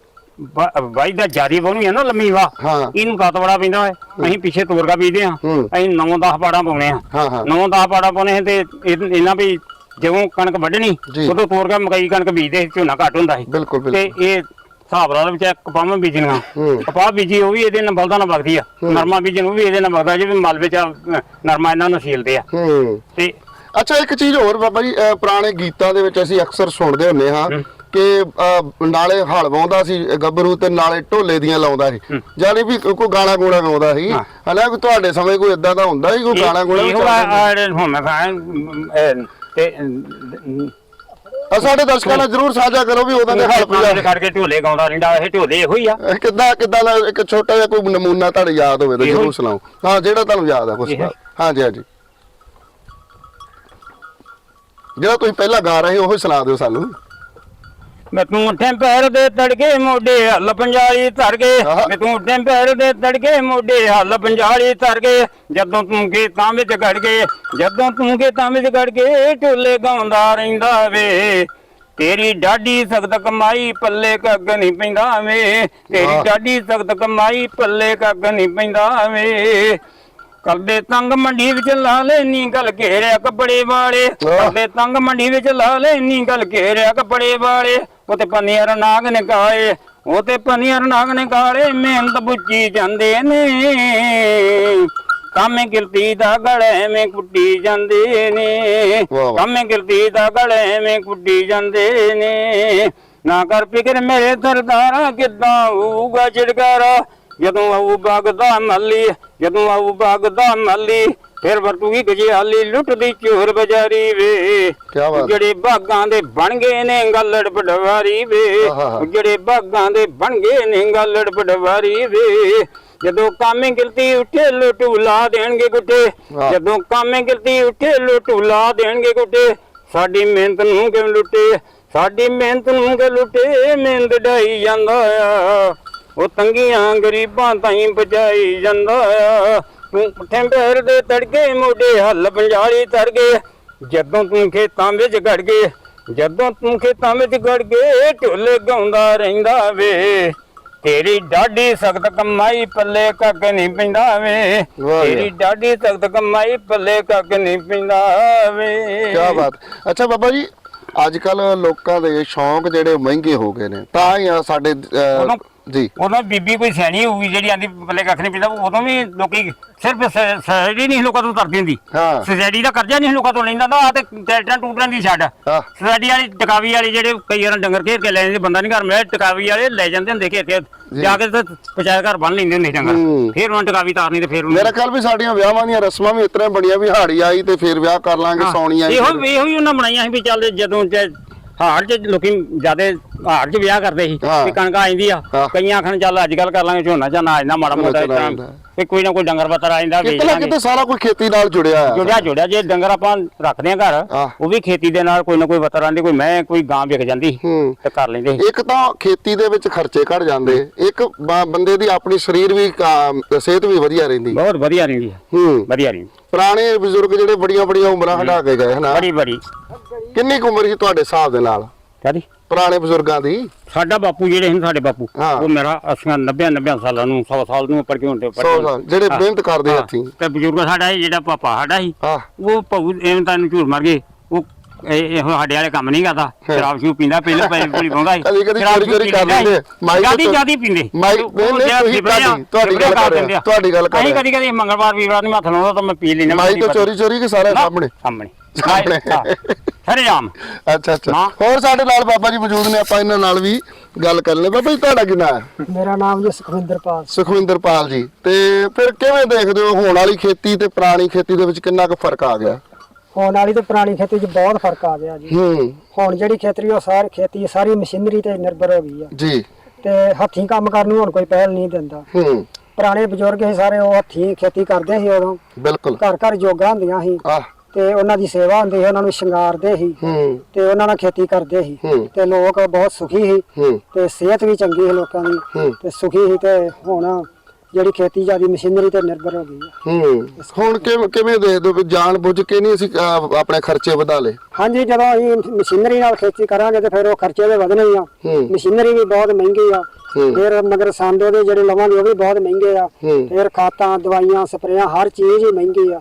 ਵਾਈ ਦਾ ਜਾਰੀ ਬਣੂ ਹੈ ਨਾ ਲੰਮੀ ਵਾ ਹਾਂ। ਇਹਨੂੰ ਤੱਤ ਬੜਾ ਪੈਂਦਾ ਹੈ ਅਸੀਂ ਪਿੱਛੇ ਤੋਰਗਾ ਬੀਜਦੇ ਹੂੰ। ਅਸੀਂ 9-10 ਪਾੜਾਂ ਪਾਉਣੇ ਆ ਹਾਂ, ਹਾਂ। 9-10 ਪਾੜਾਂ ਪਾਉਣੇ ਤੇ ਇਹ- ਇਹਨਾਂ ਵੀ ਜਦੋਂ ਕਣਕ ਵੱਢਣੀ ਜੀ। ਉਦੋਂ ਤੋਰਗਾ ਮਕਈ ਕਣਕ ਬੀਜਦੇ ਸੀ, ਝੋਨਾ ਘੱਟ ਹੁੰਦਾ ਸੀ ਬਿਲਕੁਲ, ਬਿਲਕੁਲ। ਤੇ ਇਹ ਹਿਸਾਬ ਨਾਲ ਵਿੱਚ ਕਪਾਹਾਂ ਬੀਜਣੀਆਂ। ਕਪਾਹ ਬੀਜੀ ਉਹ ਵੀ ਇਹਦੇ ਨਾਲ ਬਲਦਾਂ ਨਾਲ ਵਗਦੀ ਆ। ਨਰਮਾ ਬੀਜਣ ਉਹ ਵੀ ਇਹਦੇ ਨਾਲ ਵਗਦਾ ਜਿਵੇਂ ਮਲ ਵਿੱਚ ਨਰਮਾ ਇਹਨਾਂ ਨੂੰ ਸੀਲਦੇ ਆ। ਤੇ ਅੱਛਾ ਇੱਕ ਚੀਜ਼ ਹੋਰ ਬਾਬਾ ਜੀ ਪੁਰਾਣੇ ਗੀਤਾਂ ਦੇ ਵਿੱਚ ਅਸੀਂ ਅਕਸਰ ਸੁਣਦੇ ਹੁੰਦੇ ਹਾਂ ਕਿ ਨਾਲੇ ਹਲ ਵਾਉਂਦਾ ਸੀ ਗੱਭਰੂ ਤੇ ਨਾਲੇ ਢੋਲੇ ਦੀਆਂ ਲਾਉਂਦਾ ਸੀ। ਜਾਨੀ ਵੀ ਕੋਈ ਗਾਣਾ ਗੂਣਾ ਗਾਉਂਦਾ ਸੀ। ਹਾਂ। ਹਨਾ ਕਿ ਤੁਹਾਡੇ ਸਮੇਂ ਕੋਈ ਇਦਾਂ ਦਾ ਹੁੰਦਾ ਸੀ ਕੋਈ ਗਾਣਾ ਗੂਣਾ ਇਹੋ ਹੁਣ ਮੈਂ ਤੇ ਸਾਡੇ ਦਰਸ਼ਕਾਂ ਨਾਲ ਜਰੂਰ ਸਾਂਝਾ ਕਰੋ ਵੀ ਉਦੋਂ ਦੇ ਹਲ ਪੂਜਾ ਕਰਕੇ ਢੋਲੇ ਗਾਉਂਦਾ ਰਹਿੰਦਾ ਇਹ ਢੋਲੇ ਇਹੋ ਹੀ ਆ। ਕਿੱਦਾਂ ਕਿੱਦਾਂ ਦਾ ਇੱਕ ਛੋਟਾ ਜਿਹਾ ਕੋਈ ਨਮੂਨਾ ਤੁਹਾਨੂੰ ਯਾਦ ਹੋਵੇ ਤਾਂ। ਜਰੂਰ ਸੁਣਾਓ। ਹਾਂ ਜਿਹੜਾ ਤੁਹਾਨੂੰ ਯਾਦ ਆ ਹੀ। ਹਾਂਜੀ ਹਾਂਜੀ। ਜਿਹੜਾ ਤੁਸੀਂ ਪਹਿਲਾਂ ਗਾ ਰਹੇ ਹੋ ਉਹ ਹੀ ਸੁਣਾ ਦਿਓ ਸਾਨੂੰ। ਮੈਂ ਤੂੰ ਉੱਠੇ ਪੈਰ ਦੇ ਤੜਕੇ ਮੋਢੇ ਹੱਲ ਪੰਜਾਲੀ ਧਰ ਗਏ। ਮੈਂ ਤੂੰ ਉੱਠੇ ਪੈਰ ਦੇ ਤੜਕੇ ਮੋਢੇ ਹੱਲ ਪੰਜਾਲੀ ਧਰ ਗਏ ਜਦੋਂ ਤੂੰ ਖੇਤਾਂ ਵਿੱਚ ਗੜ ਗਏ ਜਦੋਂ ਤੂੰ ਖੇਤਾਂ ਵਿੱਚ ਗੜ ਗਏ ਢੋਲੇ ਗਾਉਂਦਾ ਰਹਿੰਦਾ ਵੇ ਤੇਰੀ ਡਾਡੀ ਸਖਤ ਕਮਾਈ ਪੱਲੇ ਕੱਗ ਨਹੀਂ ਪੈਂਦਾ ਵੇ ਤੇਰੀ। ਡਾਡੀ ਸਖਤ ਕਮਾਈ ਪੱਲੇ ਕੱਗ ਨਹੀਂ ਪੈਂਦਾ ਵੇ ਕਰਦੇ ਤੰਗ ਮੰਡੀ ਵਿੱਚ ਲਾ ਲੈਨੀ ਗੱਲ ਘੇਰਿਆ ਕੱਪੜੇ ਵਾਲੇ। ਕਰਦੇ ਤੰਗ ਮੰਡੀ ਵਿੱਚ ਲਾ ਲੈਨੀ ਗੱਲ ਘੇਰਿਆ ਕੱਪੜੇ ਵਾਲੇ। ਉਹ ਤੇ ਪਨੀਰ ਨਾਗ ਨੇ ਕਾਏ ਉਹ ਤੇ ਪਨੀਰ ਨਾਗ ਨੇ ਕਾਲੇ ਮਿਹਨਤ ਬੁੱਝੀ ਜਾਂਦੇ ਨੇ। ਕਾਮੇ ਕਿਰਤੀ ਦਾ ਗਲੇ ਮੇ ਕੁੱਟੀ ਜਾਂਦੇ ਨੇ। ਕਾਮੇ ਕਿਰਤੀ ਦਾ ਗਲੇ ਮੇ ਕੁੱਟੀ ਜਾਂਦੇ ਨੇ। ਨਾ ਕਰ ਫਿਕਰ ਮੇਰੇ ਸਰਦਾਰਾ ਕਿੱਦਾਂ ਹੋਊਗਾ ਛਿੜਕਾਰਾ? ਜਦੋਂ ਆਊ ਬਗਦਾ ਮੱਲੀ ਜਦੋਂ ਆਊ ਬਗਦਾ ਮੱਲੀ ਫਿਰ ਵਰਤੂਗੀ ਗਜਿਆਲੀ ਲੁੱਟਦੀ ਚੋਰ ਬਜ਼ਾਰੀ ਵੇ। ਕਿਆ ਬਾਤ। ਜਿਹੜੇ ਬਾਗਾਂ ਦੇ ਬਣ ਗਏ ਨੇ ਗੱਲੜ ਪਟਵਾਰੀ ਵੇ। ਜਿਹੜੇ ਬਾਗਾਂ ਦੇ ਬਣ ਗਏ ਨੇ ਗੱਲੜ ਪਟਵਾਰੀ ਵੇ। ਜਦੋਂ ਕਾਮੇ ਗਿਲਤੀ ਉੱਠੇ ਲੋਟੂ ਲਾ ਦੇਣਗੇ ਗੁੱਟੇ। ਜਦੋਂ ਕਾਮੇ ਗਿਲਤੀ ਉੱਠੇ ਲੋਟੂ ਲਾ ਦੇਣਗੇ ਗੁੱਟੇ। ਸਾਡੀ ਮਿਹਨਤ ਨੂੰ ਕਿਉਂ ਲੁੱਟੇ? ਸਾਡੀ ਮਿਹਨਤ ਨੂੰ ਕਿ ਲੁੱਟੇ? ਮਿਹਨਤ ਡਾਈ ਜਾਂਦਾ ਆ। ਉਹ ਤੰਗੀਆਂ ਗਰੀਬਾਂ ਤਾਈਂ ਬਚਾਈ ਜਾਂਦਾ ਉੱਠੇ ਪੈਰ ਦੇ ਤੜਕੇ ਮੋਢੇ ਹੱਲ ਪੰਜਾਲੀ ਤੜ ਗਏ ਜਦੋਂ ਤੂੰ ਖੇਤਾਂ ਵਿੱਚ ਗੜ ਗਏ ਜਦੋਂ ਤੂੰ ਖੇਤਾਂ ਵਿੱਚ ਗੜ ਗਏ ਢੋਲੇ ਗਾਉਂਦਾ ਰਹਿੰਦਾ ਵੇ। ਤੇਰੀ ਡਾਢੀ ਸਖਤ ਕਮਾਈ ਪੱਲੇ ਕੱਕ ਨਹੀਂ ਪੈਂਦਾ ਵੇ। ਤੇਰੀ ਡਾਢੀ ਸਖਤ ਕਮਾਈ ਪੱਲੇ ਕੱਕ ਨਹੀਂ ਪੈਂਦਾ ਵੇ। ਕੀ ਬਾਤ। ਅੱਛਾ ਬਾਬਾ ਜੀ ਅੱਜ ਕੱਲ ਲੋਕਾਂ ਦੇ ਸ਼ੌਂਕ ਜਿਹੜੇ ਮਹਿੰਗੇ ਹੋ ਗਏ ਨੇ। ਤਾਂ ਹੀ ਸਾਡੇ ਜੀ ਉਦੋਂ ਬੀਬੀ ਕੋਈ ਸਿਆਣੀ ਹੋਊਗੀ ਜਿਹੜੀ ਆਂਦੀ ਪੱਲੇ ਕੱਖ ਨਹੀਂ ਪੈਂਦਾ ਉਦੋਂ ਵੀ ਲੋਕੀ ਸਿਰਫ ਸੋਸਾਇਟੀ ਨਹੀਂ ਲੋਕਾਂ ਤੋਂ ਤਰਦੀ ਹੁੰਦੀ ਹਾਂ। ਸੋਸਾਇਟੀ ਦਾ ਕਰਜ਼ਾ ਨਹੀਂ ਲੋਕਾਂ ਤੋਂ ਲੈਂਦਾ ਨਾ ਆ ਤੇ ਟਰੈਕਟਰਾਂ ਟੂਟਰਾਂ ਦੀ ਛੱਡ ਹਾਂ। ਸੋਸਾਇਟੀ ਵਾਲੀ ਟਕਾਵੀ ਵਾਲੇ ਜਿਹੜੇ ਕਈ ਵਾਰ ਡੰਗਰ ਘੇਰ ਕੇ ਲੈ ਜਾਂਦੇ ਬੰਦਾ ਨਹੀਂ ਘਰ ਮਿਲਿਆ ਟਕਾਵੀ ਵਾਲੇ ਲੈ ਜਾਂਦੇ ਹੁੰਦੇ ਘੇਰ ਕੇ ਜਾ ਕੇ ਤੇ ਪੰਚਾਇਤ ਘਰ ਬੰਨ ਲੈਂਦੇ ਹੁੰਦੇ ਸੀ ਡੰਗਰ। ਫਿਰ ਉਹਨਾਂ ਟਕਾਵੀ ਤਾਰਨੀ ਤੇ ਫਿਰ ਮੇਰਾ ਖਿਆਲ ਵੀ ਸਾਡੀਆਂ ਵਿਆਹਾਂ ਦੀਆਂ ਰਸਮਾਂ ਵੀ ਇਤਨੇ ਬਣੀਆਂ ਵੀ ਹਾੜੀ ਆਈ ਤੇ ਫਿਰ ਵਿਆਹ ਕਰ ਲਾਂਗੇ ਸੌਣੀ ਆਈ ਇਹੋ ਇਹੋ ਹੀ ਉਹਨਾਂ ਬਣਾਈਆਂ ਸੀ ਵੀ ਚੱਲ ਜਦੋਂ ਚ ਹਾੜ ਚ ਲੋਕੀ ਜਿਆਦੇ ਹਾੜ ਚ ਵਿਆਹ ਕਰਦੇ ਸੀ ਹਾਂ। ਵੀ ਕਣਕ ਆਂਦੀ ਆ ਹਾਂ। ਕਈਆਂ ਆਖਣ ਚੱਲ ਅੱਜ ਕੱਲ ਕਰ ਲਾਂਗੇ ਝੋਨਾ ਝਾਨਾ ਨਾ ਮਾੜਾ ਝੋਨਾ ਮੋਟਾ ਝਾਨਾ ਇਸ ਤਰ੍ਹਾਂ। ਵੀ ਕੋਈ ਨਾ ਕੋਈ ਡੰਗਰ ਬੱਤਰ ਆ ਜਾਂਦਾ ਵੇਚ ਲਾਂਗੇ। ਕਿਤੇ ਸਾਰਾ ਕੋਈ ਖੇਤੀ ਨਾਲ ਜੁੜਿਆ ਆ ਜੁੜਿਆ ਜੁੜਿਆ। ਜੇ ਡੰਗਰ ਆਪਾਂ ਰੱਖਦੇ ਆ ਘਰ ਹਾਂ। ਉਹ ਵੀ ਖੇਤੀ ਦੇ ਨਾਲ ਕੋਈ ਨਾ ਕੋਈ ਬੱਤਰ ਆਂਦੀ ਕੋਈ ਮੈਂ ਕੋਈ ਗਾਂ ਵਿਕ ਜਾਂਦੀ ਹੂੰ। ਤੇ ਕਰ ਲੈਂਦੇ ਸੀ। ਇੱਕ ਤਾਂ ਖੇਤੀ ਦੇ ਵਿੱਚ ਖਰਚੇ ਘਟ ਜਾਂਦੇ। ਇੱਕ ਬ- ਬੰਦੇ ਦੀ ਆਪਣੀ ਸਰੀਰ ਵੀ ਕਾ- ਸਿਹਤ ਵੀ ਵਧੀਆ ਰਹਿੰਦੀ। ਬਹੁਤ ਵਧੀਆ ਰਹਿੰਦੀ ਹੂੰ। ਵਧੀਆ ਰਹਿੰਦੀ। ਪੁਰਾਣੇ ਬਜ਼ੁਰਗ ਜਿਹੜੇ ਬੜੀਆਂ ਬੜੀਆਂ ਉਮਰਾਂ ਹਟਾ ਕੇ ਗਏ ਹਨਾ? ਬੜੀ ਬੜੀ। ਕਿੰਨੀ ਕੁ ਉਮਰ ਸੀ ਤੁਹਾਡੇ ਹਿਸਾਬ ਦੇ ਨਾਲ? ਕਾਦੀ ਪੁਰਾਣੇ ਬਜ਼ੁਰਗਾਂ ਦੀ? ਸਾਡਾ ਬਾਪੂ ਜਿਹੜੇ ਹਨ ਸਾਡੇ ਬਾਪੂ ਹਾਂ। ਉਹ ਮੇਰਾ 80 90 90 ਸਾਲਾਂ ਨੂੰ 100 ਸਾਲ ਨੂੰ ਉੱਪਰ ਕਿਉਂ ਹੁੰਦੇ ਉੱਪਰ 100 ਸਾਲ ਜਿਹੜੇ। ਮਿਹਨਤ ਕਰਦੇ। ਹੱਥੀਂ। ਤੇ ਬਜ਼ੁਰਗ ਸਾਡਾ ਸੀ ਜਿਹੜਾ ਪਾਪਾ ਸਾਡਾ ਸੀ ਹਾਂ। ਉਹ ਭਾਊ ਐਵੇਂ ਤਾਂ ਝੂਠ ਮਾਰ ਗਏ। ਉਹ ਇਹ ਇਹੋ ਸਾਡੇ ਵਾਲੇ ਕੰਮ ਨਹੀਂ ਕਰਦਾ। ਸ਼ਰਾਬ ਸ਼ੂ ਪੀਂਦਾ ਪਹਿਲਾਂ ਪਹਿਲੇ ਪੂਰੀ ਪਾਉਂਦਾ ਸੀ। ਕਦੀ- ਕਦੀ ਸ਼ਰਾਬ ਚੋਰੀ- ਚੋਰੀ ਕਰ ਪੀਂਦਾ ਸੀ। ਲੈਂਦੇ। ਮਾਈਕ ਜਿਆਦੀ ਜਿਆਦੀ ਪੀਂਦੇ। ਮਾਈਕ- ਉਹ ਨਹੀਂ, ਨਹੀਂ, ਜਿਹੜਾ ਤੁਸੀਂ ਲਿਬੜੇ ਆ, ਤੁਹਾਡੀ- ਗੱਲ ਕਰ ਰਹੇ ਦਿੰਦੇ ਆ। ਤੁਹਾਡੀ ਗੱਲ ਕਰ ਅਸੀਂ ਰਹੇ ਕਦੀ ਕਦੀ ਮੰਗਲਵਾਰ ਵੀਰਵਾਰ ਨੂੰ ਹੱਥ ਲਾਉਂਦਾ ਤਾਂ ਮੈਂ ਪੀ ਲੈਣਾ ਮਾਈ ਤੋਂ ਚੋਰੀ ਚੋਰੀ ਕੇ ਸਾਰੇ ਸਾਹਮਣੇ? ਸਾਹਮਣੇ। ਸਾਹਮਣੇ। ਅੱਛਾ ਅੱਛਾ। ਹੋਰ ਸਾਡੇ ਨਾਲ ਬਾਬਾ ਜੀ ਮੌਜੂਦ ਨੇ ਆਪਾਂ ਇਹਨਾਂ ਨਾਲ ਵੀ ਗੱਲ ਕਰ ਲੈ ਬਾਬਾ ਜੀ ਤੁਹਾਡਾ ਕੀ ਨਾਮ ਹੈ? ਮੇਰਾ ਨਾਮ ਜੀ ਸੁਖਵਿੰਦਰਪਾਲ ਸੁਖਵਿੰਦਰਪਾਲ ਜੀ। ਤੇ ਫਿਰ ਕਿਵੇਂ ਦੇਖਦੇ ਹੋ ਹੋਣ ਵਾਲੀ ਖੇਤੀ ਤੇ ਪੁਰਾਣੀ ਖੇਤੀ ਦੇ ਵਿੱਚ ਕਿੰਨਾ ਕੁ ਫ਼ਰਕ ਆ ਗਿਆ? ਹੋਣ ਵਾਲੀ ਤੇ ਪੁਰਾਣੀ ਖੇਤੀ 'ਚ ਬਹੁਤ ਫ਼ਰਕ ਆ ਗਿਆ ਜੀ। ਹੂੰ। ਹੁਣ ਜਿਹੜੀ ਖੇਤਰੀ ਉਹ ਸਾਰੀ ਖੇਤੀ ਸਾਰੀ ਮਸ਼ੀਨਰੀ ਤੇ ਨਿਰਭਰ ਹੋ ਗਈ ਆ। ਜੀ। ਤੇ ਹੱਥੀਂ ਕੰਮ ਕਰਨ ਨੂੰ ਹੁਣ ਕੋਈ ਪਹਿਲ ਨਹੀਂ ਦਿੰਦਾ। ਹੂੰ। ਪੁਰਾਣੇ ਬਜ਼ੁਰਗ ਸੀ ਸਾਰੇ ਉਹ ਹੱਥੀਂ ਖੇਤੀ ਕਰਦੇ ਸੀ ਉਦੋਂ। ਬਿਲਕੁਲ। ਘਰ ਘਰ ਜੋਗਾ ਹੁੰਦੀਆਂ ਸੀ। ਆ ਤੇ ਉਹਨਾਂ ਦੀ ਸੇਵਾ ਹੁੰਦੀ ਸੀ ਉਹਨਾਂ ਨੂੰ ਸ਼ਿੰਗਾਰਦੇ ਸੀ ਹੂੰ ਤੇ ਉਹਨਾਂ ਨਾਲ ਖੇਤੀ ਕਰਦੇ ਸੀ ਹੂੰ। ਤੇ ਲੋਕ ਬਹੁਤ ਸੁਖੀ ਸੀ ਹੂੰ ਤੇ ਸਿਹਤ ਵੀ ਚੰਗੀ ਸੀ ਲੋਕਾਂ ਦੀ। ਤੇ ਸੁਖੀ ਸੀ ਤੇ ਹੁਣ ਜਿਹੜੀ ਖੇਤੀ ਜਿਆਦੀ ਮਸ਼ੀਨਰੀ ਤੇ ਨਿਰਭਰ ਹੋ ਗਈ ਹੂੰ ਹੁਣ ਕਿਵੇਂ ਹੋ ਵੀ ਜਾਣ ਬੁੱਝ ਕੇ ਨਹੀਂ ਅਸੀਂ ਆਪਣੇ ਖਰਚੇ ਵਧਾ ਲਏ ਹਾਂਜੀ ਜਦੋਂ ਅਸੀਂ ਮਸ਼ੀਨਰੀ ਨਾਲ ਖੇਤੀ ਕਰਾਂਗੇ ਤੇ ਫਿਰ ਉਹ ਖਰਚੇ ਦੇ ਵਧਣੇ ਆ। ਮਸ਼ੀਨਰੀ ਵੀ ਬਹੁਤ ਮਹਿੰਗੀ ਆ। ਫਿਰ ਮਗਰ ਸੰਦ ਉਹਦੇ ਜਿਹੜੇ ਲਵਾਂਗੇ ਉਹ ਵੀ ਬਹੁਤ ਮਹਿੰਗੇ ਆ। ਫਿਰ ਖਾਤਾਂ ਦਵਾਈਆਂ ਸਪਰੇਆਂ ਹਰ ਚੀਜ਼ ਹੀ ਮਹਿੰਗੀ ਆ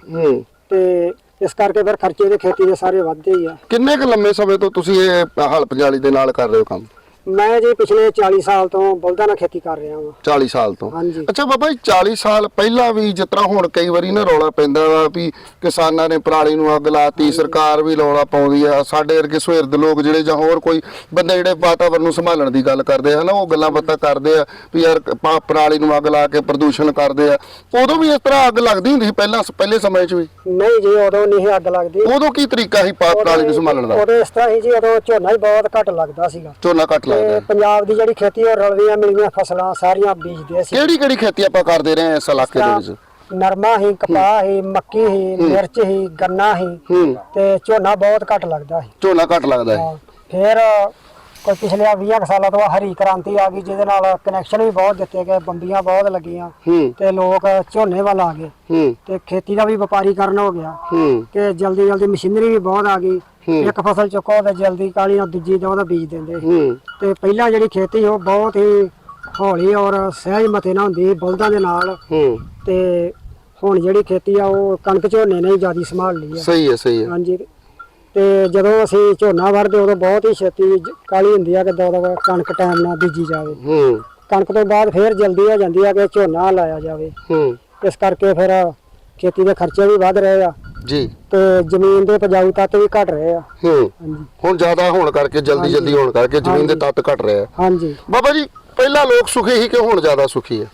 ਤੇ ਇਸ ਕਰਕੇ ਫਿਰ ਖਰਚੇ ਦੇ ਖੇਤੀ ਦੇ ਸਾਰੇ ਵੱਧਦੇ ਹੀ ਆ। ਕਿੰਨੇ ਕੁ ਲੰਮੇ ਸਮੇਂ ਤੋਂ ਤੁਸੀਂ ਇਹ ਹਲ ਪੰਜਾਲੀ ਦੇ ਨਾਲ ਕਰ ਰਹੇ ਹੋ ਕੰਮ? ਮੈਂ ਜੀ ਪਿਛਲੇ 40 ਸਾਲ ਤੋਂ ਬਲਦਾਂ ਨਾਲ ਖੇਤੀ ਕਰ ਰਿਹਾ ਹਾਂ 40 ਸਾਲ ਤੋਂ? ਹਾਂਜੀ। ਅੱਛਾ ਬਾਬਾ ਜੀ 40 ਸਾਲ ਪਹਿਲਾਂ ਵੀ ਜਿਸ ਤਰ੍ਹਾਂ ਹੁਣ ਕਈ ਵਾਰੀ ਨਾ ਰੌਲਾ ਪੈਂਦਾ ਵਾ ਵੀ ਕਿਸਾਨਾਂ ਨੇ ਪਰਾਲੀ ਨੂੰ ਅੱਗ ਲਾਤੀ ਸਰਕਾਰ ਵੀ ਰੌਲਾ ਪਾਉਂਦੀ ਆ ਸਾਡੇ ਵਰਗੇ ਸੁਹਿਰਦ ਲੋਕ ਜਿਹੜੇ ਜਾਂ ਹੋਰ ਕੋਈ ਬੰਦੇ ਜਿਹੜੇ ਵਾਤਾਵਰਨ ਨੂੰ ਸੰਭਾਲਣ ਦੀ ਗੱਲ ਕਰਦੇ ਆ ਨਾ ਉਹ ਗੱਲਾਂ ਬਾਤਾਂ ਕਰਦੇ ਆ ਵੀ ਯਾਰ ਆਪਾਂ ਪਰਾਲੀ ਨੂੰ ਅੱਗ ਲਾ ਕੇ ਪ੍ਰਦੂਸ਼ਣ ਕਰਦੇ ਆ। ਉਦੋਂ ਵੀ ਇਸ ਤਰ੍ਹਾਂ ਅੱਗ ਲੱਗਦੀ ਹੁੰਦੀ ਸੀ ਪਹਿਲਾਂ ਪਹਿਲੇ ਸਮੇਂ 'ਚ ਵੀ? ਨਹੀਂ ਜੀ ਉਦੋਂ ਨਹੀਂ ਇਹ ਅੱਗ ਲੱਗਦੀ। ਉਦੋਂ ਕੀ ਤਰੀਕਾ ਸੀ ਪਾ- ਪਰਾਲੀ ਨੂੰ ਸੰਭਾਲਣ ਦਾ? ਉਦੋਂ ਇਸ ਤਰ੍ਹਾਂ ਹੀ ਜੀ ਉਦੋਂ ਝੋਨਾ ਹੀ ਬਹੁਤ ਘੱਟ ਲੱਗਦਾ ਸੀਗਾ। ਝੋਨਾ ਤੇ ਪੰਜਾਬ ਦੀ ਜਿਹੜੀ ਖੇਤੀ ਉਹ ਰਲਵੀਆਂ ਮਿਲਵੀਆਂ ਫਸਲਾਂ ਸਾਰੀਆਂ ਬੀਜਦੇ ਸੀ ਕਿਹੜੀ ਕਿਹੜੀ ਖੇਤੀ ਆਪਾਂ ਕਰਦੇ ਰਹੇ ਇਸ ਇਲਾਕੇ ਦੇ ਵਿੱਚ? ਨਰਮਾ ਹੀ ਕਪਾਹ ਹੀ। ਮੱਕੀ ਹੀ ਮਿਰਚ ਹੀ ਗੰਨਾ ਹੀ ਹੂੰ। ਤੇ ਝੋਨਾ ਬਹੁਤ ਘੱਟ ਲੱਗਦਾ ਸੀ। ਝੋਨਾ ਘੱਟ ਲੱਗਦਾ ਹੈ ਹਾਂ, ਫਿਰ ਕੋਈ ਪਿਛਲੇ 20 ਕੁ ਸਾਲਾਂ ਤੋਂ ਹਰੀ ਕ੍ਰਾਂਤੀ ਆ ਗਈ ਜਿਹਦੇ ਨਾਲ ਕਨੈਕਸ਼ਨ ਵੀ ਬਹੁਤ ਦਿੱਤੇ ਗਏ ਬੰਬੀਆਂ ਬਹੁਤ ਲੱਗੀਆਂ ਹੂੰ। ਤੇ ਲੋਕ ਝੋਨੇ ਵੱਲ ਆ ਗਏ। ਹੂੰ। ਤੇ ਖੇਤੀ ਦਾ ਵੀ ਵਪਾਰੀਕਰਨ ਹੋ ਗਿਆ ਹੂੰ। ਕਿ ਜਲਦੀ ਜਲਦੀ ਮਸ਼ੀਨਰੀ ਵੀ ਬਹੁਤ ਆ ਗਈ। ਹੂੰ। ਇੱਕ ਫਸਲ ਚੁੱਕੋ ਤੇ ਜਲਦੀ ਕਾਲੀ ਨਾਲ ਦੂਜੀ ਤੇ ਉਹਦਾ ਬੀਜ ਦਿੰਦੇ ਸੀ। ਹੂੰ। ਤੇ ਪਹਿਲਾਂ ਜਿਹੜੀ ਖੇਤੀ ਉਹ ਬਹੁਤ ਹੀ ਹੌਲੀ ਔਰ ਸਹਿਜ ਮਤੇ ਨਾਲ ਹੁੰਦੀ ਸੀ ਬਲਦਾਂ ਦੇ ਨਾਲ। ਹੂੰ। ਤੇ ਹੁਣ ਜਿਹੜੀ ਖੇਤੀ ਆ ਉਹ ਕਣਕ ਝੋਨੇ ਨੇ ਜ਼ਿਆਦਾ ਸੰਭਾਲ ਲਈ ਆ। ਸਹੀ ਹੈ ਸਹੀ ਹੈ ਹਾਂਜੀ। ਤੇ ਜਦੋਂ ਅਸੀਂ ਝੋਨਾ ਵਰਦੇ ਉਦੋਂ ਬਹੁਤ ਹੀ ਛੇਤੀ ਜ- ਕਾਲੀ ਹੁੰਦੀ ਆ ਕਿ ਦੋ ਦੋ ਕਣਕ ਟਾਈਮ ਨਾਲ ਬੀਜੀ ਜਾਵੇ। ਹੂੰ। ਕਣਕ ਤੋਂ ਬਾਅਦ ਫੇਰ ਜਲਦੀ ਹੋ ਜਾਂਦੀ ਆ ਕਿ ਝੋਨਾ ਲਾਇਆ ਜਾਵੇ। ਹੂੰ। ਇਸ ਕਰਕੇ ਫਿਰ ਖੇਤੀ ਦੇ ਖਰਚੇ ਵੀ ਵੱਧ ਰਹੇ ਆ। ਜੀ। ਤੇ ਜ਼ਮੀਨ ਦੇ ਉਪਜਾਊ ਤੱਤ ਵੀ ਘਟ ਰਹੇ ਆ। ਹੂੰ। ਹੁਣ ਜ਼ਿਆਦਾ ਹੋਣ ਕਰਕੇ ਜਲਦੀ ਜਲਦੀ ਹੋਣ ਕਰਕੇ ਜ਼ਮੀਨ ਦੇ ਤੱਤ ਘਟ ਰਿਹਾ ਹਾਂਜੀ। ਬਾਬਾ ਜੀ ਪਹਿਲਾਂ ਲੋਕ ਸੁਖੀ ਸੀ ਕਿ ਹੁਣ ਜ਼ਿਆਦਾ ਸੁਖੀ ਹੈ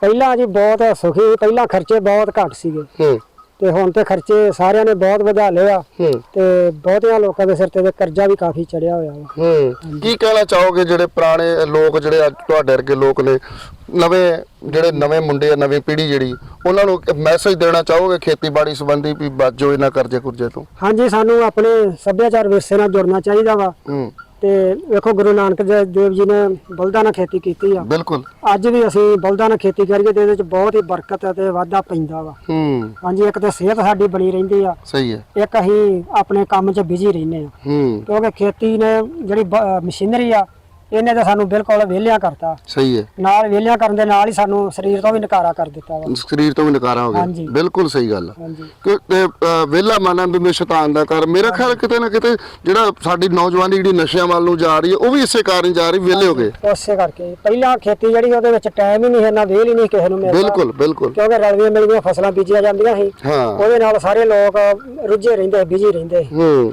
ਪਹਿਲਾਂ ਜੀ ਬਹੁਤ ਸੁਖੀ ਪਹਿਲਾਂ ਖਰਚੇ ਬਹੁਤ ਘੱਟ ਸੀਗੇ। ਹੂੰ। ਤੇ ਹੁਣ ਤੇ ਖਰਚੇ ਸਾਰਿਆਂ ਨੇ ਬਹੁਤ ਵਧਾ ਲਏ ਆ। ਤੇ ਬਹੁਤਿਆਂ ਲੋਕਾਂ ਦੇ ਸਿਰ ਤੇ ਕਰਜ਼ਾ ਵੀ ਕਾਫੀ ਚੜਿਆ ਹੋਇਆ ਹੂੰ। ਕੀ ਕਹਿਣਾ ਚਾਹੋਗੇ ਜਿਹੜੇ ਪੁਰਾਣੇ ਲੋਕ ਜਿਹੜੇ ਅੱਜ ਤੁਹਾਡੇ ਵਰਗੇ ਲੋਕ ਨੇ ਨਵੇਂ ਜਿਹੜੇ ਨਵੇਂ ਮੁੰਡੇ ਆ ਨਵੀਂ ਪੀੜ੍ਹੀ ਜਿਹੜੀ ਉਹਨਾਂ ਨੂੰ ਮੈਸੇਜ ਦੇਣਾ ਚਾਹੋਗੇ ਖੇਤੀਬਾੜੀ ਸੰਬੰਧੀ ਵੀ ਬਚੋ ਇਹਨਾਂ ਕਰਜ਼ੇ ਕੁਰਜ਼ੇ ਤੋਂ? ਹਾਂਜੀ ਸਾਨੂੰ ਆਪਣੇ ਸੱਭਿਆਚਾਰ ਵਿਰਸੇ ਨਾਲ ਜੁੜਨਾ ਚਾਹੀਦਾ ਵਾ। ਤੇ ਵੇਖੋ ਗੁਰੂ ਨਾਨਕ ਦੇਵ ਜੀ ਨੇ ਬਲਦਾਂ ਨਾਲ ਖੇਤੀ ਕੀਤੀ ਆ। ਬਿਲਕੁਲ। ਅੱਜ ਵੀ ਅਸੀਂ ਬਲਦਾਂ ਨਾਲ ਖੇਤੀ ਕਰੀਏ ਤੇ ਇਹਦੇ ਵਿੱਚ ਬਹੁਤ ਹੀ ਬਰਕਤ ਤੇ ਵਾਧਾ ਪੈਂਦਾ ਵਾ। ਹੂੰ। ਹਾਂਜੀ ਇੱਕ ਤੇ ਸਿਹਤ ਸਾਡੀ ਬਣੀ ਰਹਿੰਦੀ ਆ। ਸਹੀ ਹੈ ਇੱਕ ਅਸੀਂ ਆਪਣੇ ਕੰਮ 'ਚ ਬਿਜ਼ੀ ਰਹਿੰਦੇ ਆ। ਹੂੰ। ਕਿਉਂਕਿ ਖੇਤੀ ਨੇ ਜਿਹੜੀ ਮਸ਼ੀਨਰੀ ਆ ਇਹਨੇ ਤਾਂ ਸਾਨੂੰ ਬਿਲਕੁਲ ਵਿਹਲਿਆਂ ਕਰਤਾ। ਸਹੀ ਹੈ। ਨਾਲ ਵਿਹਲਿਆਂ ਕਰਨ ਦੇ ਨਾਲ ਹੀ ਸਾਨੂੰ ਸਰੀਰ ਤੋਂ ਵੀ ਨਕਾਰਾ ਕਰ ਦਿੱਤਾ ਵਾ। ਸਰੀਰ ਤੋਂ ਵੀ ਨਕਾਰਾ ਹੋ ਗਿਆ। ਹਾਂਜੀ। ਬਿਲਕੁਲ ਸਹੀ ਗੱਲ ਹੈ ਹਾਂਜੀ। ਕਿ ਵਿਹਲਾ ਮਨ ਵੀ ਮੈਂ ਸ਼ੈਤਾਨ ਦਾ ਕਰ ਮੇਰਾ ਖਿਆਲ ਕਿਤੇ ਨਾ ਕਿਤੇ ਜਿਹੜਾ ਸਾਡੀ ਨੌਜਵਾਨੀ ਜਿਹੜੀ ਨਸ਼ਿਆਂ ਵੱਲ ਨੂੰ ਜਾ ਰਹੀ ਹੈ ਉਹ ਵੀ ਇਸੇ ਕਾਰਨ ਜਾ ਰਹੀ ਵਿਹਲੇ ਹੋ ਗਏ। ਉਸੇ ਕਰਕੇ। ਪਹਿਲਾਂ ਖੇਤੀ ਜਿਹੜੀ ਉਹਦੇ ਵਿੱਚ ਟਾਈਮ ਹੀ ਨਹੀਂ ਹੈ ਨਾ ਵਿਹਲ ਹੀ ਨਹੀਂ ਕਿਸੇ ਨੂੰ ਮਿਲਦਾ। ਬਿਲਕੁਲ ਬਿਲਕੁਲ। ਕਿਉਂਕਿ ਰਲਵੀਆਂ ਮਿਲਵੀਆਂ ਫਸਲਾਂ ਬੀਜੀਆਂ ਜਾਂਦੀਆਂ ਸੀ। ਹਾਂ। ਉਹਦੇ ਨਾਲ ਸਾਰੇ ਲੋਕ ਰੁੱਝੇ ਰਹਿੰਦੇ ਬਿਜ਼ੀ ਰਹਿੰਦੇ। ਹੂੰ।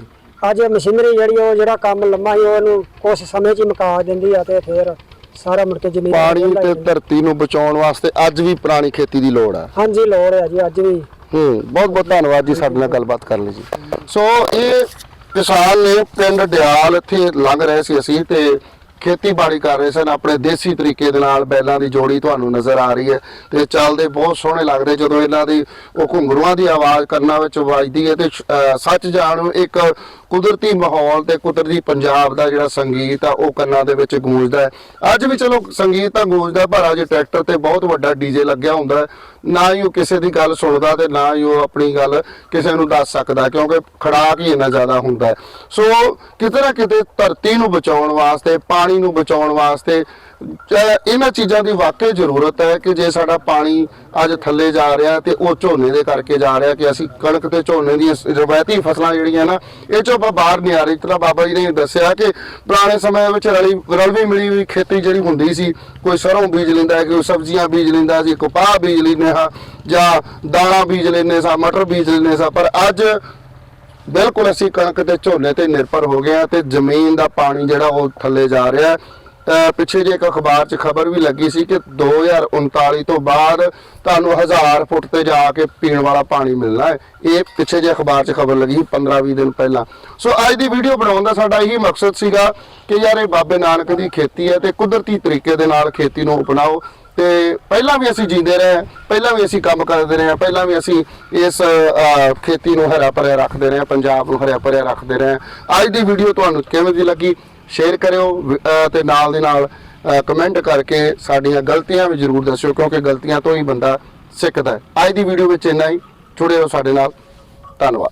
ਅੱਜ ਮਸ਼ੀਨਰੀ ਜਿਹੜੀ ਉਹ ਜਿਹੜਾ ਕੰਮ ਲੰਮਾ ਸੀ ਉਹਨੂੰ ਕੁਝ ਸਮੇਂ 'ਚ ਹੀ ਮੁਕਾ ਦਿੰਦੀ ਆ ਤੇ ਫਿਰ ਸਾਰਾ ਮੁੜ ਕੇ ਜ਼ਮੀਨ ਪਾਣੀ ਹੀ ਤੇ। ਧਰਤੀ ਨੂੰ ਬਚਾਉਣ ਵਾਸਤੇ ਅੱਜ ਵੀ ਪੁਰਾਣੀ ਖੇਤੀ ਦੀ ਲੋੜ ਹੈ ਹਾਂਜੀ ਲੋੜ ਹੈ ਜੀ ਅੱਜ ਵੀ। ਹੂੰ ਬਹੁਤ ਬਹੁਤ ਧੰਨਵਾਦ ਜੀ ਸਾਡੇ ਨਾਲ ਗੱਲਬਾਤ ਕਰਨ ਲਈ ਜੀ। ਸੋ ਇਹ ਕਿਸਾਨ ਨੇ ਪਿੰਡ ਡਿਆਲ ਇੱਥੇ ਲੰਘ ਰਹੇ ਸੀ ਅਸੀਂ ਤੇ ਖੇਤੀਬਾੜੀ ਕਰ ਰਹੇ ਸਨ, ਆਪਣੇ ਦੇਸੀ ਤਰੀਕੇ ਦੇ ਨਾਲ ਬੈਲਾਂ ਦੀ ਜੋੜੀ ਤੁਹਾਨੂੰ ਨਜ਼ਰ ਆ ਰਹੀ ਹੈ ਤੇ ਚੱਲਦੇ ਬਹੁਤ ਸੋਹਣੇ ਲੱਗਦੇ ਜਦੋਂ ਇਹਨਾਂ ਦੀ ਉਹ ਘੁੰਗਰੂਆਂ ਦੀ ਆਵਾਜ਼ ਕੰਨਾਂ ਵਿੱਚ ਵੱਜਦੀ ਹੈ ਤੇ ਸੱਚ ਜਾਣ, ਇੱਕ ਕੁਦਰਤੀ ਮਾਹੌਲ ਤੇ ਕੁਦਰਤੀ ਪੰਜਾਬ ਦਾ ਜਿਹੜਾ ਸੰਗੀਤ ਆ, ਉਹ ਕੰਨਾਂ ਦੇ ਵਿੱਚ ਗੂੰਜਦਾ ਹੈ ਅੱਜ ਵੀ ਚਲੋ ਸੰਗੀਤ ਤਾਂ ਗੂੰਜਦਾ ਪਰ ਅੱਜ ਟਰੈਕਟਰ ਤੇ ਬਹੁਤ ਵੱਡਾ ਡੀਜੇ ਲੱਗਿਆ ਹੁੰਦਾ ਹੈ। ਨਾ ਹੀ ਉਹ ਕਿਸੇ ਦੀ ਗੱਲ ਸੁਣਦਾ ਤੇ ਨਾ ਹੀ ਉਹ ਆਪਣੀ ਗੱਲ ਕਿਸੇ ਨੂੰ ਦੱਸ ਸਕਦਾ, ਕਿਉਂਕਿ ਖੜਾਕ ਹੀ ਇੰਨਾ ਜ਼ਿਆਦਾ ਹੁੰਦਾ ਹੈ। ਸੋ ਕਿਤੇ ਨਾ ਕਿਤੇ ਧਰਤੀ ਨੂੰ ਬਚਾਉਣ ਵਾਸਤੇ ਪਾਣੀ ਨੂੰ ਬਚਾਉਣ ਵਾਸਤੇ। ਇਹਨਾਂ ਚੀਜ਼ਾਂ ਦੀ ਵਾਕਈ ਜ਼ਰੂਰਤ ਹੈ ਕਿ ਜੇ ਸਾਡਾ ਪਾਣੀ ਅੱਜ ਥੱਲੇ ਜਾ ਰਿਹਾ ਤੇ ਉਹ ਝੋਨੇ ਦੇ ਕਰਕੇ ਜਾ ਰਿਹਾ ਕਿ ਅਸੀਂ ਕਣਕ ਤੇ ਝੋਨੇ ਦੀਆਂ ਰਵਾਇਤੀ ਫਸਲਾਂ ਜਿਹੜੀਆਂ ਨਾ, ਇਹ ਚੋਂ ਆਪਾਂ ਬਾਹਰ ਨਹੀਂ ਆ ਰਹੀ। ਤਰ੍ਹਾਂ ਬਾਬਾ ਜੀ ਨੇ ਦੱਸਿਆ ਕਿ ਪੁਰਾਣੇ ਸਮੇਂ ਵਿੱਚ ਰਲੀ, ਰਲਵੀ ਮਿਲੀ ਹੋਈ ਖੇਤੀ ਜਿਹੜੀ ਹੁੰਦੀ ਸੀ, ਕੋਈ ਸਰੋਂ ਬੀਜ ਲੈਂਦਾ ਹੈ ਕੋਈ ਸਬਜ਼ੀਆਂ ਬੀਜ ਲੈਂਦਾ ਸੀ ਕਪਾਹ ਬੀਜ ਲੈਂਦੇ ਹਾਂ ਜਾਂ ਦਾਣਾ ਬੀਜ ਲੈਂਦੇ ਸਾਂ, ਮਟਰ ਬੀਜ ਲੈਂਦੇ ਸਾਂ, ਪਰ ਅੱਜ ਬਿਲਕੁਲ ਅਸੀਂ ਕਣਕ ਤੇ ਝੋਨੇ ਤੇ ਨਿਰਭਰ ਹੋ ਗਏ ਆ ਤੇ ਜ਼ਮੀਨ ਦਾ ਪਾਣੀ ਜਿਹੜਾ ਉਹ ਥੱਲੇ ਜਾ ਰਿਹਾ ਤਾਂ ਪਿੱਛੇ ਜੇ ਇੱਕ ਅਖਬਾਰ 'ਚ ਖਬਰ ਵੀ ਲੱਗੀ ਸੀ ਕਿ 2039 ਤੋਂ ਬਾਅਦ ਤੁਹਾਨੂੰ 1000 ਫੁੱਟ ਤੇ ਜਾ ਕੇ ਪੀਣ ਵਾਲਾ ਪਾਣੀ ਮਿਲਣਾ ਹੈ। ਇਹ ਪਿੱਛੇ ਜੇ ਅਖਬਾਰ 'ਚ ਖਬਰ ਲੱਗੀ 15-20 ਦਿਨ ਪਹਿਲਾਂ। ਸੋ ਅੱਜ ਦੀ ਵੀਡੀਓ ਬਣਾਉਣ ਦਾ ਸਾਡਾ ਇਹੀ ਮਕਸਦ ਸੀਗਾ ਕਿ ਯਾਰ ਇਹ ਬਾਬੇ ਨਾਨਕ ਦੀ ਖੇਤੀ ਹੈ ਤੇ ਕੁਦਰਤੀ ਤਰੀਕੇ ਦੇ ਨਾਲ ਖੇਤੀ ਨੂੰ ਅਪਣਾਓ। ਤੇ ਪਹਿਲਾਂ ਵੀ ਅਸੀਂ ਜੀਂਦੇ ਰਹੇ ਹਾਂ, ਪਹਿਲਾਂ ਵੀ ਅਸੀਂ ਕੰਮ ਕਰਦੇ ਰਹੇ ਹਾਂ, ਪਹਿਲਾਂ ਵੀ ਅਸੀਂ ਇਸ ਖੇਤੀ ਨੂੰ ਹਰਾ ਭਰਿਆ ਰੱਖਦੇ ਰਹੇ ਹਾਂ, ਪੰਜਾਬ ਨੂੰ ਹਰਿਆ ਭਰਿਆ ਰੱਖਦੇ ਰਹੇ। ਹਾਂ। ਅੱਜ ਦੀ ਵੀਡੀਓ ਤੁਹਾਨੂੰ ਕਿਵੇਂ ਦੀ ਲੱਗੀ ਸ਼ੇਅਰ ਕਰਿਓ ਵ- ਤੇ ਨਾਲ ਦੇ ਨਾਲ ਕਮੈਂਟ ਕਰਕੇ ਸਾਡੀਆਂ ਗਲਤੀਆਂ ਵੀ ਜ਼ਰੂਰ ਦੱਸਿਓ ਕਿਉਂਕਿ ਗਲਤੀਆਂ ਤੋਂ ਹੀ ਬੰਦਾ ਸਿੱਖਦਾ ਹੈ। ਅੱਜ ਦੀ ਵੀਡੀਓ ਵਿੱਚ ਇੰਨਾ ਹੀ ਜੁੜੇ ਰਹੋ ਸਾਡੇ ਨਾਲ। ਧੰਨਵਾਦ।